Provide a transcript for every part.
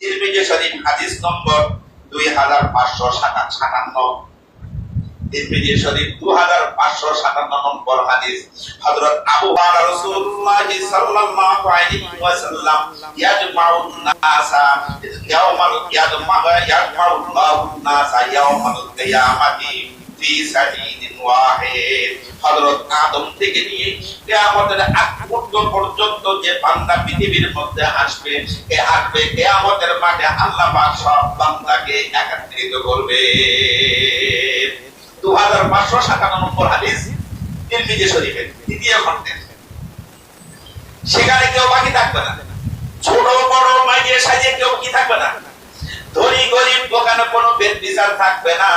তিরমিজি শরীফ হাদিস নম্বর দুই হাজার পাঁচশো সাতান্ন। তিরমিজি শরীফ দু হাজার পাঁচশো সাতান্ন নম্বর হাদিস। হযরত আবু হুরায়রা রাসূলুল্লাহ সাল্লাল্লাহু আলাইহি ওয়াসাল্লাম ইয়াজমাউন নাসা ইয়াউমাল ইয়াজমাউ ইয়াজমাউল্লাহু নাসা ইয়াউমাল কিয়ামাতি। সেখানে কেউ বাকি থাকবে না। ছোট, বড়, মাইয়ে সাজিয়ে কেউ কি থাকবে না। ধনী, গরিব, দোকানে কোনো বেদ বিচার থাকবে না।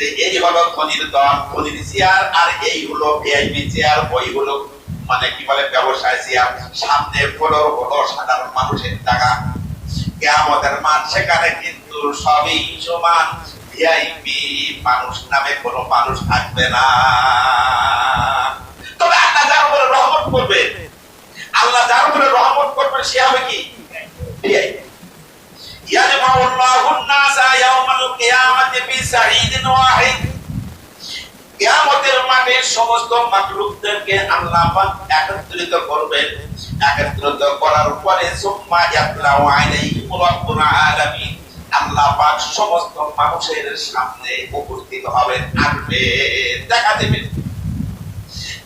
যে এই হলো খনির দল খনির চেয়ার আর এই হলো বেআইনি চেয়ার ওই হলো মানে কি বলে, ব্যবসায় চেয়ার সামনে ফলোর হলো সাধারণ মানুষের টাকা। কেয়ামতের মাঠ সেখানে কিন্তু সবই সমান। ভিআইপি মানুষ নামে কোনো মানুষ থাকবে না। তবে আল্লাহ যার উপরে রহমত করবে, আল্লাহ যার উপরে রহমত করবে, সে হবে কি? ভিআইপি। ইয়াজমাউল্লাহুন নাসা ইয়াওমাল কিয়ামাতি বিসাঈদ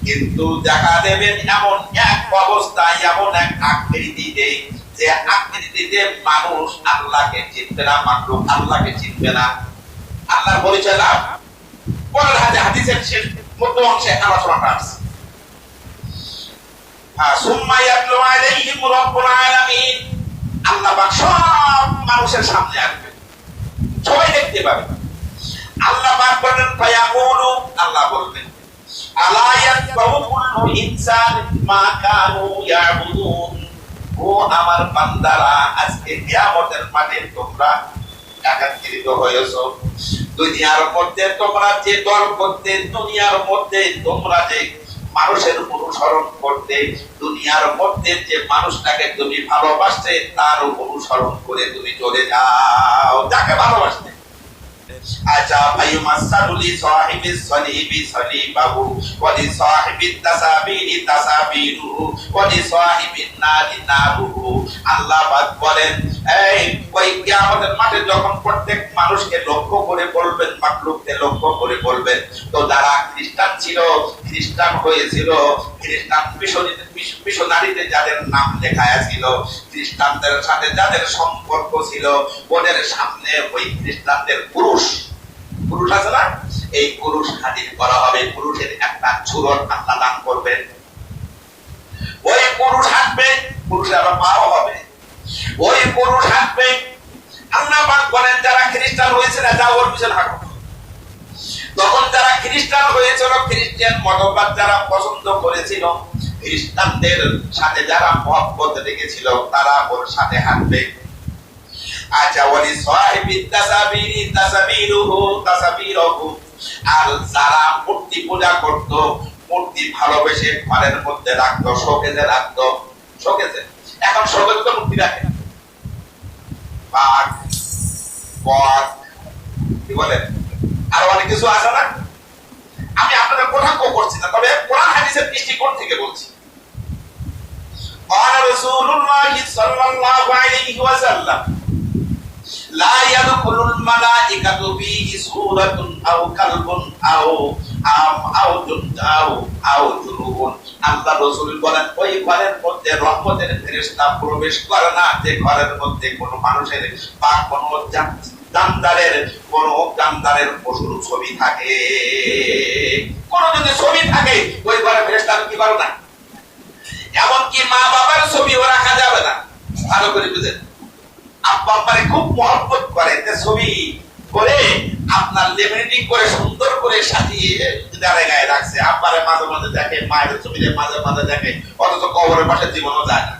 কিন্তু দেখা দেবেন এমন এক অবস্থায়, এমন এক আকৃতিতে যে আকৃতিতে মানুষ আল্লাহকে চিনবে না মানুষ আল্লাহকে চিনবে না। আল্লাহর পরিচয় লাভ। পরের হাতে হাদিসের শেষ মধ্য অংশে আলোচনাটা আছে। হ্যাঁ, আল্লাহ সব মানুষের সামনে আল্লাহ পাক আল্লাহ বলবেন আলা ইয়াতবাউ মা কানু ও আমার বান্দারা আজকে কিয়ামতের মাঠে তোমরা একত্রিত হয়েছ। দুনিয়ার মধ্যে তোমরা যে দল করতে, দুনিয়ার মধ্যে তোমরা যে মানুষের অনুসরণ করতে, দুনিয়ার মধ্যে যে মানুষটাকে তুমি ভালোবাসতে, তার অনুসরণ করে তুমি চলে যাও। যাকে ভালোবাসতে। আচ্ছা নারি নারুহু আল্লাহ পাক বলেন, এই কিয়ামতের মাঠে যখন প্রত্যেক মানুষকে লক্ষ্য করে বলবেন মাকলুককে লক্ষ্য করে বলবেন, তো যারা খ্রিস্টান ছিল, খ্রিস্টান হয়েছিল, খ্রিস্টান মিশনারিতে যাদের নাম লেখা ছিল খ্রিস্টানদের সাথে যাদের সম্পর্ক ছিল, ওদের সামনে ওই খ্রিস্টানদের পুরুষ। পুরুষ আছে না? এই পুরুষ হাজির করা হবে। পুরুষের একটা চুরন আল্লাহ দান করবেন। ওই পুরুষ হাঁটবে পুরুষের আবার পাও হবে। ওই পুরুষ হাঁটবে আল্লাহ পাক বলেন, যারা খ্রিস্টান হয়েছিল যা ওর পিছনে তখন যারা খ্রিস্টান হয়েছিল খ্রিস্টান মতবাদ যারা পছন্দ করেছিল, খ্রিস্টানদের সাথে যারা মহব্বত রেখেছিল, তারা ওর সাথে হাঁটবে। আচ্ছা ওয়ালি সাহিবি তাসাবিরি তাসাবিরুহু তাসাবিরুহু আর যারা মূর্তি পূজা করত মূর্তি ভালোবেসে ঘরের মধ্যে রাখতো শোকেজে রাখতো শোকেজে এখন শোকেজে তো মূর্তি রাখে বাঘ বক কি বলেন আরো অনেক কিছু আছে না আমি আপনাদের কটাক্ষ করছি না তবে কোরআন হাদিসের দৃষ্টিকোণ থেকে বলছি قال رسول الله صلى الله عليه وسلم লা ইয়াদখুলুল ওই ঘরের মধ্যে রহমতের ফেরেশতা প্রবেশ করে না, যে ঘরের মধ্যে কোনো মানুষের বা কোন দামদারের কোন দামদারের পশুর ছবি থাকে। কোন যদি ছবি থাকে, ওই ঘরে ফেরেশতা কি পারো না? এমনকি মা বাবার ছবিও রাখা যাবে না। ভালো করে বুঝেন। আব্বা আব্বারে খুব মহব্বত করে ছবি করে আপনার লেমিনেটিং করে সুন্দর করে সাজিয়ে গায়ে গায়ে রাখছে। আব্বারে মাঝে মাঝে দেখে, মায়ের ছবিতে মাঝে মাঝে দেখে, অথচ কবরের পাশে জীবনও যায় না।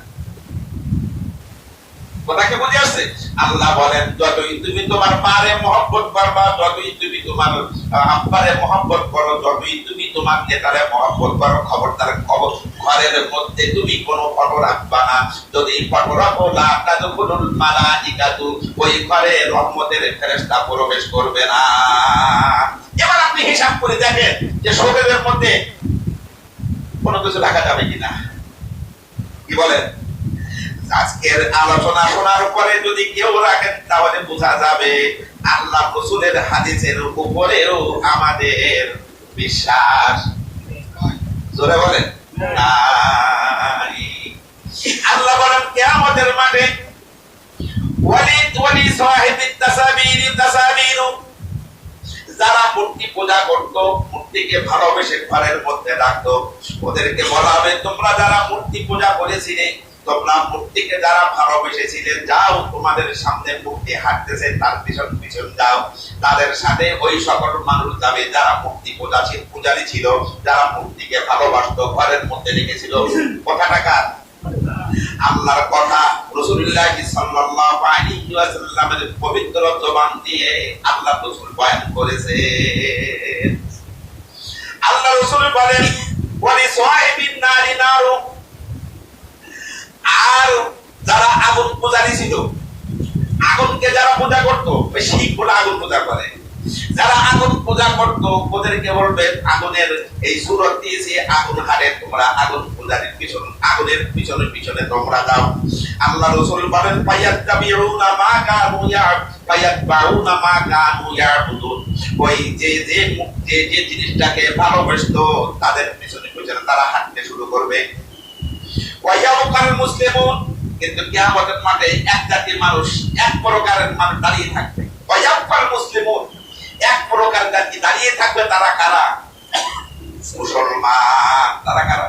কথাকে বুঝে আসছে? আল্লাহ বলেন, যতই তুমি তোমার মারে মহব্বত করবা, যতই তুমি তোমার আব্বারে মহব্বত করো, যতই তুমি তোমার নেতারে মহব্বত করো খবরদার খবর ঘরের মধ্যে তুমি কোনো ফটো রাখবা না। যদি ফটো রাখো না তাদখুলুল মালাইকাতু, ওই ঘরে রহমতের ফেরেশতা প্রবেশ করবে না। এবার আপনি হিসাব করে দেখেন যে শোকের মধ্যে কোনো কিছু রাখা যাবে কিনা। কি বলেন? আজকের আলোচনা শোনার পরে যদি কেউ রাখেন, তাহলে বোঝা যাবে আল্লাহ রসুলের হাদিসের উপরেও আমাদের বিশ্বাস। জোরে বলেন। আল্লাহ বলেন, কিয়ামতের মাঠে যারা মূর্তি পূজা করত, মূর্তিকে ভালোবেসে ঘরের মধ্যে রাখতো, ওদেরকে বলা হবে, তোমরা যারা মূর্তি পূজা করেছিলে তোমরা মূর্তিকে যারা ভালোবেসেছিলে যাও তোমাদের সামনে মূর্তি হাঁটতেছে, তার পিছন পিছন যাও। তাদের সাথে ওই সকল মানুষ যাবে যারা মূর্তি পূজা ছিল পূজারি ছিল, যারা মূর্তিকে ভালোবাসতো, ঘরের মধ্যে রেখেছিল। কথাটা কার? আল্লাহর কথা। রাসূলুল্লাহ সাল্লাল্লাহু আলাইহি পবিত্র জবান দিয়ে আল্লাহ রাসূল বয়ান করেছে। আল্লাহ রাসূল বলেন, ওয়ালি সাহিবিন নারি নারু আর যারা আগুন পূজারি ছিল। আগুনকে যারা পূজা করতো, ওই শিখগুলো আগুন পূজা করে। যারা আগুন পূজা করতো, ওদেরকে বলবে, আগুনের এই সুরত দিয়েছে, আগুন হারে, তোমরা আগুন পূজারির পিছন, আগুনের পিছনে পিছনে তোমরা যাও। আল্লাহ রসুল বলেন পাইয়াত তাবিউনা মা কানু ইয়া পাইয়াত বাউনা মা কানু ইয়াবুদুন। ওই যে যে যে যে জিনিসটাকে ভালোবাসতো, তাদের পিছনে পিছনে তারা হাঁটতে শুরু করবে। ওয়াইয়াবকাল মুসলিমুন কিন্তু কিয়ামতের মাঠে এক জাতির মানুষ এক প্রকারের মানুষ দাঁড়িয়ে থাকবে। ওয়াইয়াবকাল মুসলিমুন। এক প্রকার জাতি দাঁড়িয়ে থাকবে তারা কারা? মুসলমান। তারা কারা?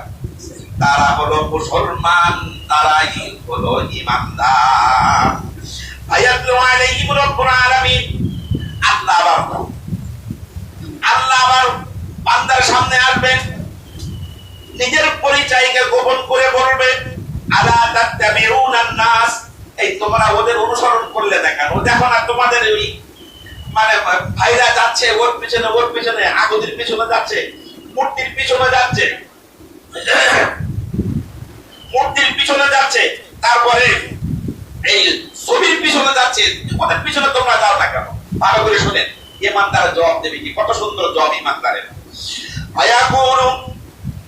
তারা হলো মুসলমান, তারাই হলো ইমানদার আয়াতু আলাইহিম রাব্বুল আলামিন। আল্লাহ আবার আল্লাহ আবার বান্দার সামনে আসবেন। নিজের পরিচয়কে গোপন করে বলবে আলা তাত্তাবিউনান মানে তারপরে এই ছবির পিছনে যাচ্ছে, ওদের পিছনে তোমরা যাও না কেন? ভালো করে শুনেন ইমানদার জবাব দেবে কি? কত সুন্দর জবাব ইমানদারের।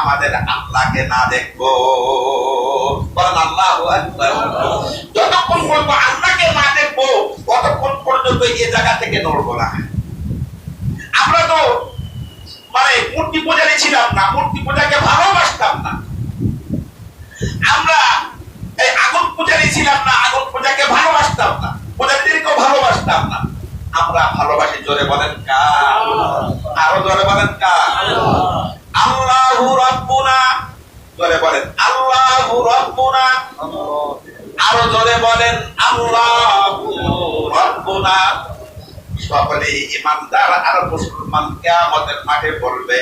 আমাদের আল্লাহকে না দেখব। যতক্ষণ পর্যন্ত আল্লাহকে না দেখব, ততক্ষণ পর্যন্ত এই জায়গা থেকে নড়বো না আমরা তো মানে মূর্তি পূজারি ছিলাম না মূর্তি পূজাকে ভালোবাসতাম না আমরা এই আগুন পূজারি ছিলাম না আগুন পূজাকে ভালোবাসতাম না পূজারীদেরকেও ভালোবাসতাম না আমরা ভালোবাসি, জোরে বলেন কা আরও জোরে বলেন আল্লাহ আল্লাহু রাব্বুনা, জোরে বলেন, আল্লাহু রাব্বুনা। আরও জোরে বলেন, আল্লাহু রাব্বুনা। সকলে ইমানদার আর মুসলমান কিয়ামতের মাঠে বলবে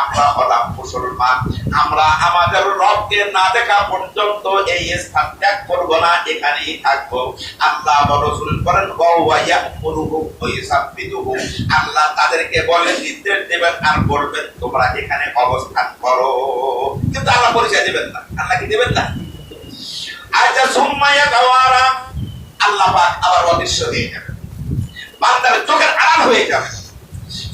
আমরা হলাম মুসলমান। আমরা আমাদের রবকে না দেখা পর্যন্ত এই স্থান ত্যাগ করব না, এখানেই থাকব। আল্লাহ রাসূল ওয়াইসাবিতুহু আল্লাহ তাদেরকে বলেন নির্দেশ দেবেন আর বলবেন, তোমরা এখানে অবস্থান করো। কিন্তু আল্লাহ পরিচয় দেবেন না। আল্লাহ কি দেবেন না? আচ্ছা সুম্মায়া গাওয়ারা আল্লাহ আবার অদৃশ্য হয়ে যাবে বান্দার চোখের আড়াল হয়ে যাবে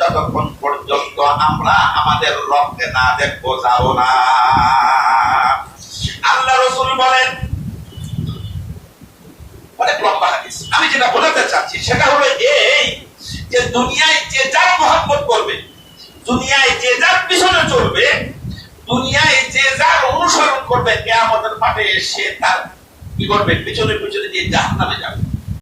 যতক্ষণ পর্যন্ত আমরা আমাদের রবকে না দেখব যাব না। আল্লাহ রসুল বলেন, অনেক লম্বা হাদিস। আমি যেটা বলতে চাচ্ছি, সেটা হলো এই যে দুনিয়ায় যে যার মহব্বত করবে, দুনিয়ায় যে যার পিছনে চলবে, দুনিয়ায় যে যার অনুসরণ করবে, কেয়ামতের মাঠে সে তার কি করবে? পিছনে পিছনে দিয়ে জাহান্নামে যাবে।